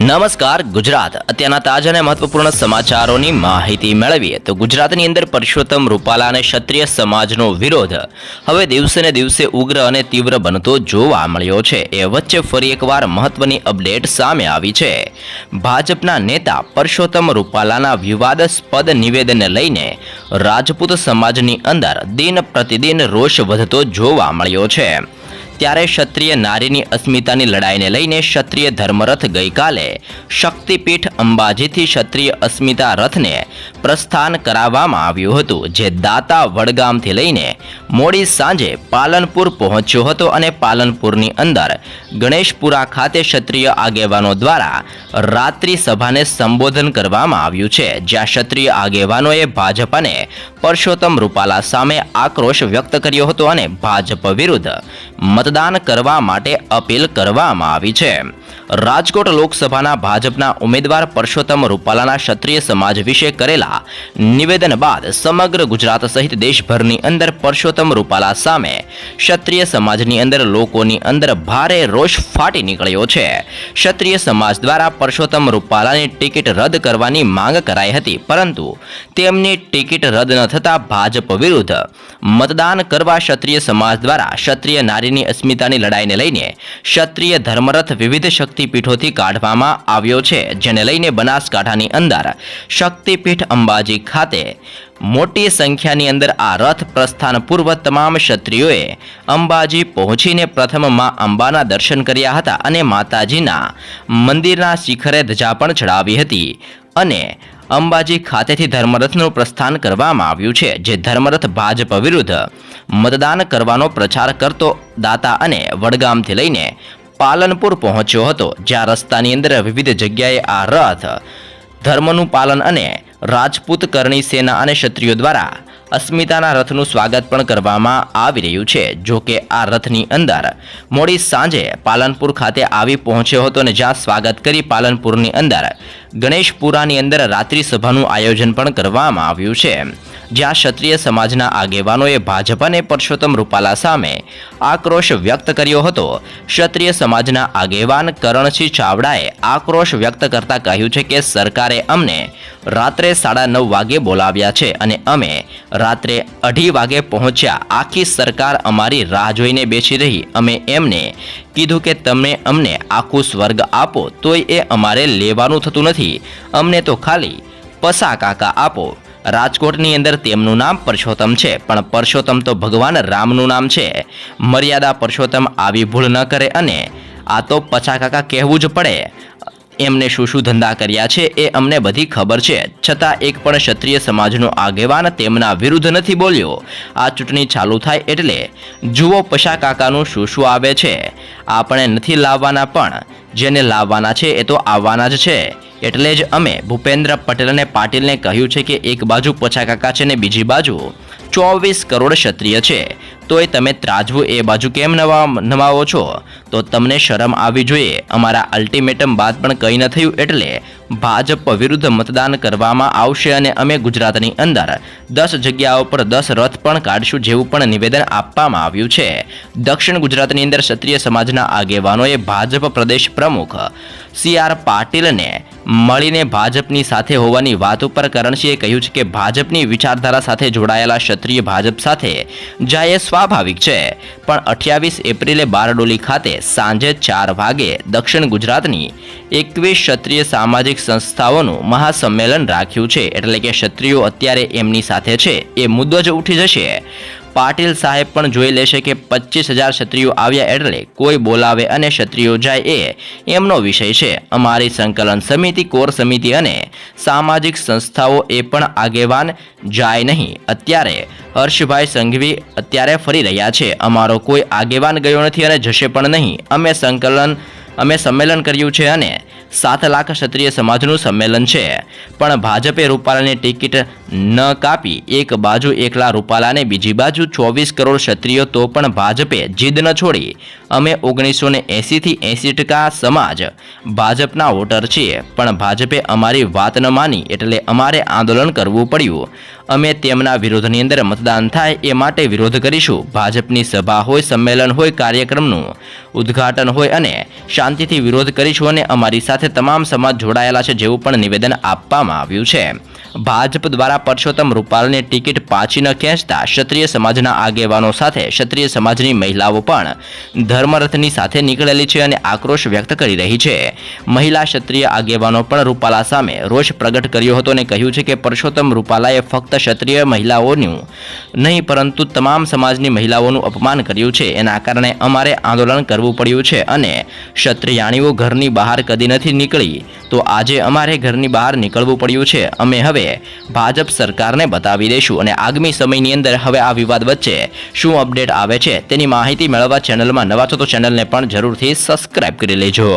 નમસ્કાર, ગુજરાત. અત્યારના તાજા અને મહત્વપૂર્ણ સમાચારોની માહિતી મેળવીએ તો ગુજરાતની અંદર પરસોત્તમ રૂપાલા અને ક્ષત્રિય સમાજનો વિરોધ હવે દિવસે ને દિવસે ઉગ્ર અને તીવ્ર બનતો જોવા મળ્યો છે. એ વચ્ચે ફરી એકવાર મહત્વની અપડેટ સામે આવી છે. ભાજપના નેતા પરસોત્તમ રૂપાલાના વિવાદાસ્પદ નિવેદનને લઈને રાજપૂત સમાજની અંદર દિન પ્રતિદિન રોષ વધતો જોવા મળ્યો છે. ત્યારે ક્ષત્રિય નારીની અસ્મિતાની લડાઈને લઈને ક્ષત્રિય ધર્મરથ ગઈકાલે શક્તિપીઠ અંબાજીથી ક્ષત્રિય અસ્મિતા રથને પ્રસ્થાન કરાવવામાં આવ્યું હતું, જે દાતા વડગામથી લઈને મોડી સાંજે પાલનપુર પહોંચ્યો હતો અને પાલનપુરની અંદર ગણેશપુરા ખાતે ક્ષત્રિય આગેવાનો દ્વારા રાત્રિ સભાને સંબોધન કરવામાં આવ્યું છે, જ્યાં ક્ષત્રિય આગેવાનોએ ભાજપ અને પરસોત્તમ રૂપાલા સામે આક્રોશ વ્યક્ત કર્યો હતો અને ભાજપ વિરુદ્ધ મતદાન કરવા માટે અપીલ કરવામાં આવી છે. રાજકોટ લોકસભાના ભાજપના ઉમેદવાર પરસોત્તમ રૂપાલાના ક્ષત્રિય સમાજ વિશે કરેલા નિવેદન બાદ સમગ્ર ગુજરાત સહિત દેશભરની અંદર પરસોત્તમ રૂપાલા સામે ક્ષત્રિય સમાજની અંદર લોકોની અંદર ભારે રોષ ફાટી નીકળ્યો છે. ક્ષત્રિય સમાજ દ્વારા પરસોત્તમ રૂપાલાની ટિકિટ રદ કરવાની માંગ કરાઈ હતી, પરંતુ તેમની ટિકિટ રદ ન થતાં ભાજપ વિરુદ્ધ મતદાન કરવા ક્ષત્રિય સમાજ દ્વારા ક્ષત્રિય નારીની અસ્મિતાની લડાઈને લઈને ક્ષત્રિય ધર્મરથ વિવિધ શક્તિપીઠોથી કાઢવામાં આવ્યો છે, જેને લઈને બનાસકાંઠાની અંદર શક્તિપીઠ અંબાજી ખાતે મોટી સંખ્યાની અંદર આ રથ પ્રસ્થાન પૂર્વ તમામ ક્ષત્રિયોએ અંબાજી પહોંચીને પ્રથમમાં અંબાના દર્શન કર્યા હતા અને માતાજીના મંદિરના શિખરે ધજા પણ ચડાવી હતી અને અંબાજી ખાતેથી ધર્મરથનું પ્રસ્થાન કરવામાં આવ્યું છે, જે ધર્મરથ ભાજપ વિરુદ્ધ મતદાન કરવાનો પ્રચાર કરતો દાતા અને વડગામથી લઈને પાલનપુર પહોંચ્યો હતો, જ્યાં રસ્તાની અંદર વિવિધ જગ્યાએ આ રથ, ધર્મનું પાલન અને રાજપૂત કરણી સેના અને ક્ષત્રિયો દ્વારા અસ્મિતાના રથનું સ્વાગત પણ કરવામાં આવી રહ્યું છે. જો કે આ રથની અંદર મોડી સાંજે પાલનપુર ખાતે આવી પહોંચ્યો હતો અને જ્યાં સ્વાગત કરી પાલનપુરની અંદર ગણેશપુરાની અંદર રાત્રિ સભાનું આયોજન પણ કરવામાં આવ્યું છે. જ્યાં ક્ષત્રિય સમાજના આગેવાનોએ ભાજપ અને પરસોત્તમ રૂપાલા સામે આક્રોશ વ્યક્ત કર્યો હતો. ક્ષત્રિય સમાજના આગેવાન કરણસિંહ ચાવડાએ આક્રોશ વ્યક્ત કરતા કહ્યું છે કે સરકારે અમને રાત્રે સાડા નવ વાગે બોલાવ્યા છે અને અમે રાત્રે અઢી વાગે પહોંચ્યા. આખી સરકાર અમારી રાહ જોઈને બેસી રહી. અમે એમને કીધું કે તમે અમને આખું સ્વર્ગ આપો, તોય એ અમારે લેવાનું થતું નથી. અમને તો ખાલી પસા કાકા આપો. રાજકોટની અંદર તેમનું નામ પરસોત્તમ છે, પણ પરસોત્તમ તો ભગવાન રામનું નામ છે. મર્યાદા પરસોત્તમ આવી ભૂલ ન કરે અને આ તો પછા કાકા કહેવું જ પડે. એમને શું શું ધંધા કર્યા છે એ અમને બધી ખબર છે. છતાં એક પણ ક્ષત્રિય સમાજનો આગેવાન તેમના વિરુદ્ધ નથી બોલ્યો. આ ચૂંટણી ચાલુ થાય એટલે જુઓ પશા કાકાનું શું શું આવે છે. આપણે નથી લાવવાના પણ. જેને લાવવાના છે એ તો આવવાના જ છે. એટલે જ અમે ભૂપેન્દ્ર પટેલ અને પાટીલને કહ્યું છે કે એક બાજુ પછા કાકા છે ને બીજી બાજુ. ચોવીસ કરોડ ક્ષત્રિય છે. તોય તમે ત્રાજવું એ બાજુ કેમ નવા નમાવો છો? તો તમને શરમ આવી જોઈએ. અમારા અલ્ટિમેટમ બાદ પણ કંઈ ન થયું એટલે ભાજપ વિરુદ્ધ મતદાન કરવામાં આવશે અને અમે ગુજરાતની અંદર દસ જગ્યાઓ પર દસ રથ પણ કાઢશું જેવું પણ નિવેદન આપવામાં આવ્યું છે. દક્ષિણ ગુજરાતની અંદર ક્ષત્રિય સમાજના આગેવાનોએ ભાજપ પ્રદેશ પ્રમુખ સી આર પાટીલને મળીને ભાજપની સાથે હોવાની વાત ઉપર કરણસિંહે કહ્યું છે કે ભાજપની વિચારધારા સાથે જોડાયેલા ક્ષત્રિય ભાજપ સાથે જાય સ્વાભાવિક છે. પણ અઠ્યાવીસ એપ્રિલે બારડોલી ખાતે સાંજે ચાર વાગે દક્ષિણ ગુજરાતની એકવીસ ક્ષત્રિય સામાજિક સંસ્થાઓનું મહાસંમેલન રાખ્યું છે. એટલે કે ક્ષત્રિયો અત્યારે એમની સાથે છે. એ મુદ્દો જ ઉઠી જશે. પાટીલ સાહેબ પણ જોઈ લેશે કે પચીસ હજાર ક્ષત્રિયો આવ્યા એટલે કોઈ બોલાવે અને ક્ષત્રિયો જાય એ એમનો વિષય છે. અમારી સંકલન સમિતિ, કોર સમિતિ અને સામાજિક સંસ્થાઓ એ પણ આગેવાન જાય નહીં. અત્યારે હર્ષભાઈ સંઘવી અત્યારે ફરી રહ્યા છે. અમારો કોઈ આગેવાન ગયો નથી અને જશે પણ નહીં. અમે સંકલન, અમે સંમેલન કર્યું છે અને સાત લાખ ક્ષત્રિય સમાજનું સંમેલન છે. પણ ભાજપે રૂપાલાની ટિકિટ ન કાપી. એક બાજુ એકલા રૂપાલાને બીજી બાજુ ચોવીસ કરોડ ક્ષત્રિયો તો પણ ભાજપે જીદ ન છોડી. અમે ઓગણીસો ને એંસીથી એંસી ટકા સમાજ ભાજપના વોટર છીએ. પણ ભાજપે અમારી વાત ન માની એટલે અમારે આંદોલન કરવું પડ્યું. અમે તેમના વિરોધની અંદર મતદાન થાય એ માટે વિરોધ કરીશું. ભાજપની સભા હોય, સંમેલન હોય, કાર્યક્રમનું ઉદ્ઘાટન હોય અને શાંતિથી વિરોધ કરીશું અને અમારી સાથે તમામ સમાજ જોડાયેલા છે જેવું પણ નિવેદન આપવામાં આવ્યું છે. ભાજપ દ્વારા પરસોત્તમ રૂપાલને ટિકિટ પાછી ન ખેંચતા ક્ષત્રિય સમાજના આગેવાનો સાથે ક્ષત્રિય સમાજની મહિલાઓ પણ ધર્મરથની સાથે નીકળેલી છે અને આક્રોશ વ્યક્ત કરી રહી છે. મહિલા ક્ષત્રિય આગેવાનો પણ રૂપાલા સામે રોષ પ્રગટ કર્યો હતો અને કહ્યું છે કે પરસોત્તમ રૂપાલાએ ફક્ત ક્ષત્રિય મહિલાઓનું નહીં, પરંતુ તમામ સમાજની મહિલાઓનું અપમાન કર્યું છે. એના કારણે અમારે આંદોલન કરવું પડ્યું છે અને ક્ષત્રિયાણીઓ ઘરની બહાર કદી નથી નીકળી. તો આજે અમારે ઘરની બહાર નીકળવું પડ્યું છે. અમે હવે ભાજપ સરકારને બતાવી દઈશું અને આગામી સમયની અંદર હવે આ વિવાદ વચ્ચે શું અપડેટ આવે છે તેની માહિતી મેળવવા ચેનલમાં નવા છો તો ચેનલને પણ જરૂરથી સબસ્ક્રાઇબ કરી લેજો.